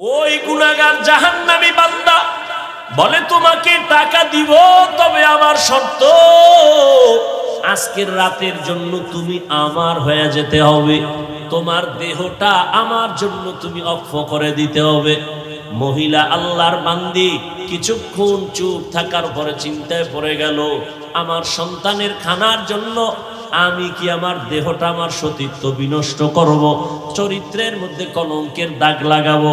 ওই গুনাগার জাহান্নামী বান্দা বলে, তোমাকে টাকা দিব, তবে আমার শর্ত, আজকের রাতের জন্য তুমি আমার হয়ে যেতে হবে। তোমার দেহটা আমার জন্য তুমি অক্ষ করে দিতে হবে। মহিলা আল্লাহর বান্দি কিছুক্ষণ চুপ থাকার পরে চিন্তায় পড়ে গেল, আমার সন্তানের খানার জন্য আমি কি আমার দেহটা আমার সতীত্ব বিনষ্ট করব? চরিত্রের মধ্যে কলঙ্কের দাগ লাগাবো।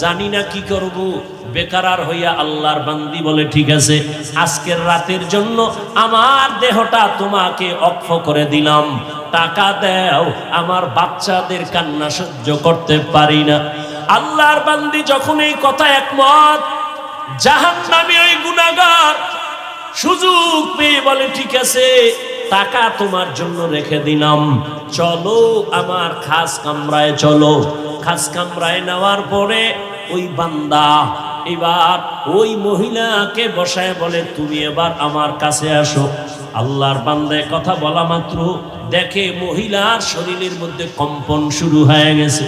জানি না কি করব। বেকারার হইয়া আল্লাহর বান্দি বলে ঠিক আছে। আজকের রাতের জন্য আমার দেহটা তোমাকে অক্ষ করে দিলাম। টাকা দেও, আমার বাচ্চাদের কান্না সহ্য করতে পারি না। আল্লাহর বান্দি যখন এই কথা একমত জাহান নামে ওই গুনাগার সুযোগ পেয়ে বলে, ঠিক আছে টাকা তোমার জন্য রেখে দিলাম। চলো আমার খাস কামরায় চলো। খাস কামরায় নেওয়ার পরে ওই বান্দা এবার ওই মহিলাকে বসায় বলে, তুমি এবার আমার কাছে আসো। আল্লাহর বান্দায় কথা বলা মাত্র দেখে মহিলার শরীরের মধ্যে কম্পন শুরু হয়ে গেছে।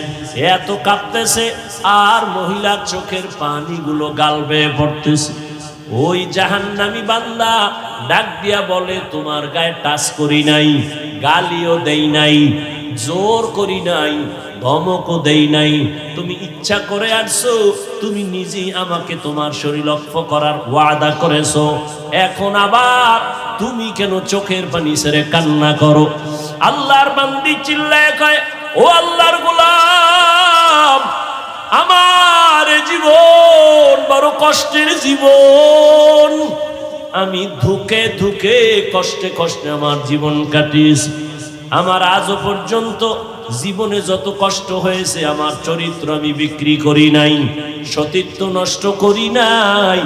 এত কাঁপতেছে আর মহিলার চোখের পানিগুলো গাল বেয়ে পড়তেছে। ওই জাহান্নামি বান্দা ডাক দিয়া বলে, তোমার গায়ে টাচ করি নাই, গালিও দেই নাই, জোর করি নাই, ধমকও দেই নাই। তুমি ইচ্ছা করে আসছো, তুমি নিজেই আমাকে তোমার শরীর লক্ষ্য করার ওয়াদা করেছ। এখন আবার তুমি কেন চোখের পানি ছেড়ে কান্না করো? আল্লাহর বান্দি চিল্লায় কয়, ও আল্লাহর গোলাম, আমার জীবন বড় কষ্টের জীবন। আমি ধুকে ধুকে কষ্টে কষ্টে আমার জীবন কাটিয়েছি। আমার আজও পর্যন্ত জীবনে যত কষ্ট হয়েছে, আমার চরিত্র আমি বিক্রি করি নাই, সতীত্ব নষ্ট করি নাই।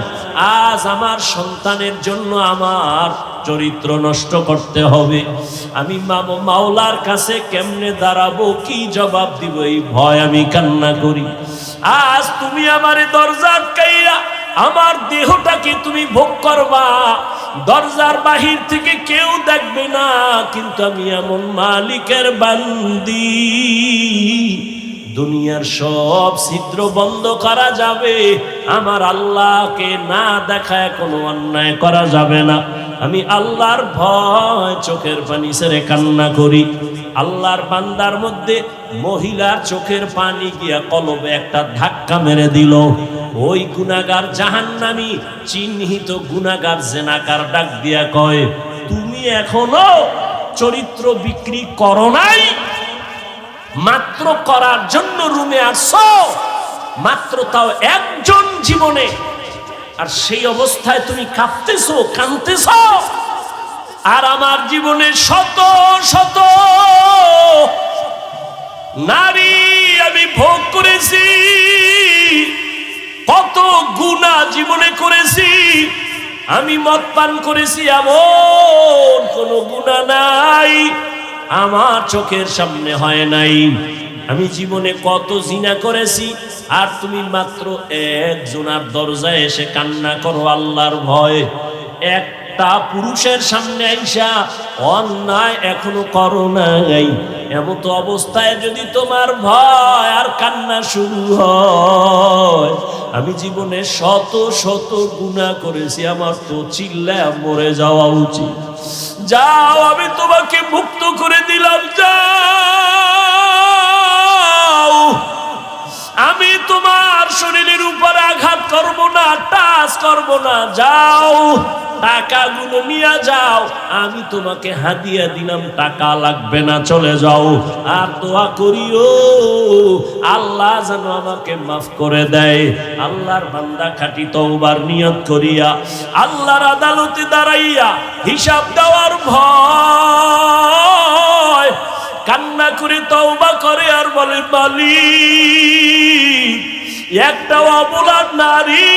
আজ আমার সন্তানের জন্য আমার চরিত্র নষ্ট করতে হবে। আমি মাওলার কাছে কেমনে দাঁড়াবো, কি জবাব দিব, এই ভয় আমি কান্না করি। আজ তুমি আমারে দরজা আটকাইয়া আমার দেহটাকে তুমি ভোগ করবা। দরজার বাহির থেকে কেউ দেখবে না, কিন্তু আমি এমন মালিকের বান্দি। দুনিয়ার সব ছিদ্র বন্ধ করা যাবে, আমার আল্লাহকে না দেখায় কোনো অন্যায় করা যাবে না। আমি আল্লাহর ভয় চোখের পানি ছেড়ে কান্না করি। আল্লাহর বান্দার মধ্যে মহিলার চোখের পানি গিয়া কলবে একটা ধাক্কা মেরে দিল। ওই গুনাগার জাহান্নামি চিহ্নিত গুনাগার জেনাকার ডাক দিয়া কয়, তুমি এখনও চরিত্র বিক্রি করো নাই? মাত্র করার জন্য রুমে আসছো মাত্র তাও একজন জীবনে আর সেই অবস্থায় তুমি কাঁপতেছো, কাঁদতেছ? আর আমার জীবনে শত শত নারী আমি ভোগ করেছি, কত গুণা জীবনে করেছি, আমি মদ পান করেছি, এমন কোনো গুণা নাই, আমার চোখের সামনে হয় নাই। আমি জীবনে কত জিনা করেছি, আর তুমি মাত্র একজনার দরজায় এসে কান্না করো আল্লাহর ভয়। একটা পুরুষের সামনে আইসা অন্যায় এখনও করো নাই। অবস্থায় যদি তোমার ভয় আর কান্না শুরু হয়, আমি জীবনে শত শত গুণা করেছি, আমার তো চিল্লায় মরে যাওয়া উচিত। যাও, আমি তোমাকে মুক্ত করে দিলাম, যাও। করব না, যাও, টাকাগুলো নিয়ে যাও। আমি তোমাকে হাদিয়া দিলাম, টাকা লাগবে না, চলে যাও। আর দোয়া করিও, আল্লাহ যেন আমাকে মাফ করে দেয়। আল্লাহর বান্দা খাটি তওবার নিয়ত করিয়া, আল্লাহর আদালতে দাঁড়াইয়া হিসাব দেওয়ার ভয়। কান্না করে তওবা করে আর বলে, মালিক একটা অবলার নারী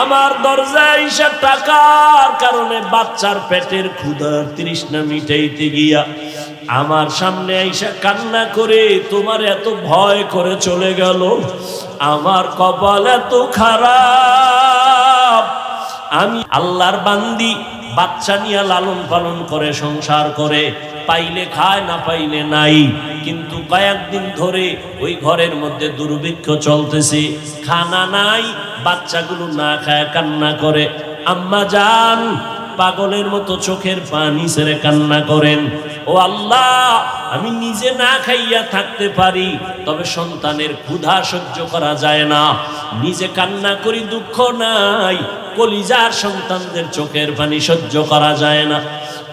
আমার দরজায় আইসা টাকার কারণে বাচ্চার পেটের ক্ষুধার তৃষ্ণা মিটাইতে গিয়া আমার সামনে আইসা কান্না করে তোমার এত ভয় করে চলে গেল। আমার কপাল এত খারাপ। আমি আল্লাহর বান্দি, বাচ্চা নিয়ে লালন পালন করে, সংসার করে, পাইলে খায়, না পাইলে নাই। কিন্তু কয়েকদিন ধরে ওই ঘরের মধ্যে দুর্ভিক্ষ চলতেছে, খানা নাই বাচ্চাগুলো না খায়, কান্না করে। আম্মা যান, পাগলের মতো চোখের পানি ছেড়ে কান্না করেন। ও আল্লাহ, আমি নিজে না খাইয়া থাকতে পারি, তবে সন্তানের ক্ষুধা সহ্য করা যায় না। নিজে কান্না করি, দুঃখ নাই, কলিজার সন্তানদের চোখের পানি সহ্য করা যায় না।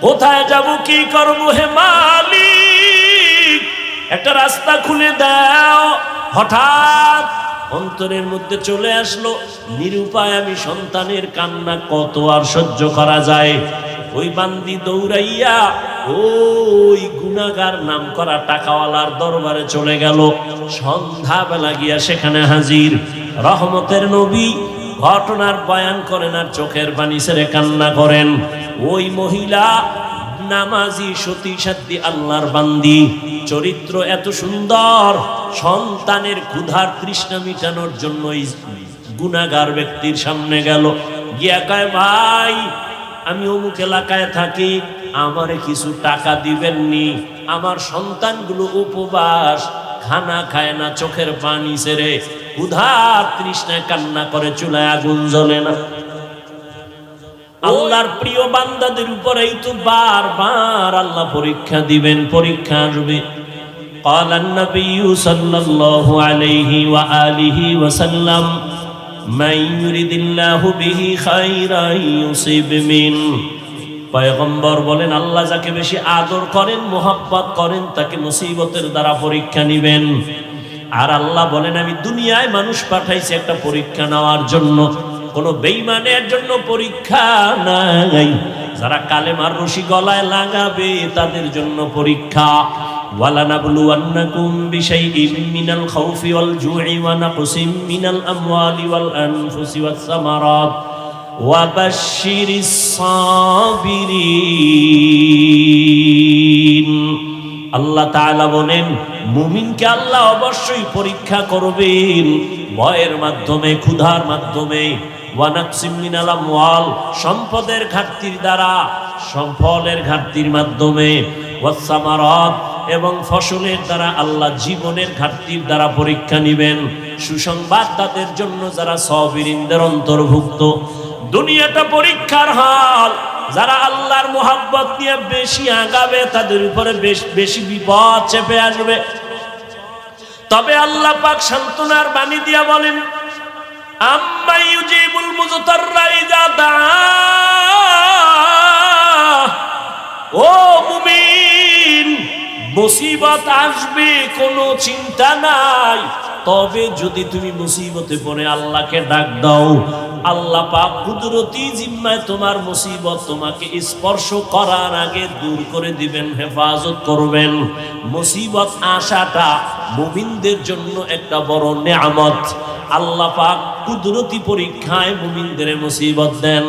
কোথায় যাব, কি করব, হে মালিক? একটা রাস্তা খুলে দাও। হঠাৎ অন্তরের মধ্যে চলে আসলো, নিরুপায় আমি সন্তানের কান্না কত আর সহ্য করা যায়। ওই বান্দি দৌড়াইয়া ওই গুনাগার নাম করা টাকাওয়ালার দরবারে চলে গেল। সন্ধ্যাবেলা গিয়া সেখানে হাজির। রহমতের নবী ঘটনার বয়ান করেন আর চোখের পানি ছেড়ে কান্না করেন। ওই মহিলা নামাজি সতী সাধ্যি আল্লাহর বান্দি। চরিত্র এত সুন্দর সন্তানের ক্ষুধার তৃষ্ণা মিটানোর জন্য এই গুনাগার ব্যক্তির সামনে গেল। গিয়া কয়, ভাই, আমি অমুক এলাকায় থাকি, আমারে কিছু টাকা দিবেননি। আমার সন্তানগুলো উপবাস, খানা খায় না, চোখের পানি ছেড়ে উধার তৃষ্ণায় কান্না করে চুলায় আগুন জ্বলে না। আল্লাহর প্রিয় বান্দাদের উপরেই তো বারবার আল্লাহ পরীক্ষা দিবেন, পরীক্ষা আসবে। قال النبي صلى الله عليه وآله وسلم من يريد الله به خيرا يصيب منه পয়গম্বর বলেন আল্লাহ যাকে বেশি আদর করেন মোহাব্বত করেন তাকে মুসিবতের দ্বারা পরীক্ষা নিবেন আর আল্লাহ বলেন আমি দুনিয়ায় মানুষ পাঠাইছি একটা পরীক্ষা নেওয়ার জন্য কোন বেইমানের জন্য পরীক্ষা নাই যারা কালেমার রশি গলায় লাগাবে তাদের জন্য পরীক্ষা ولنبلونكم بشيء من الخوف والجوع ونقص من الأموال والأنفس والثمرات وبشر الصابرين আল্লাহ তাআলা বলেন মুমিনকে আল্লাহ অবশ্যই পরীক্ষা করবেন ভয়ের মাধ্যমে ক্ষুধার মাধ্যমে ওয়ানাকসিম মিনাল আমওয়াল সম্পদের ঘাটতির দ্বারা সম্ফলের ঘাটতির মাধ্যমে ওয়াসামারাত এবং ফসলের দ্বারা আল্লাহ জীবনের ঘাটতির দ্বারা পরীক্ষা নিবেন। সুসংবাদ তাদের জন্য যারা সবিরিনদের অন্তর্ভুক্ত। দুনিয়াটা পরীক্ষার হাল। যারা আল্লাহর মোহাব্বত নিয়ে বেশি আগাবে, তাদের উপরে বেশ বিপদ চেপে আসবে। তবে আল্লাহ পাক সান্ত্বনার বাণী দিয়া বলেন, আম্মা ইউজিবুল মুজতাররা ইজা দা মুসিবত আসবে, কোনো চিন্তা নাই। তবে যদি তুমি মুসিবতে পড়ে, আল্লাহকে ডাক দাও। আল্লাহ কুদরতি জিম্মায় তোমার মুসিবত তোমাকে স্পর্শ করার আগে দূর করে দিবেন, হেফাজত করবেন। মুসিবত আসাটা মুমিনদের জন্য একটা বড় নেয়ামত। আল্লাহ পাক কুদরতি পরীক্ষায় মুমিনদের মুসিবত দেন।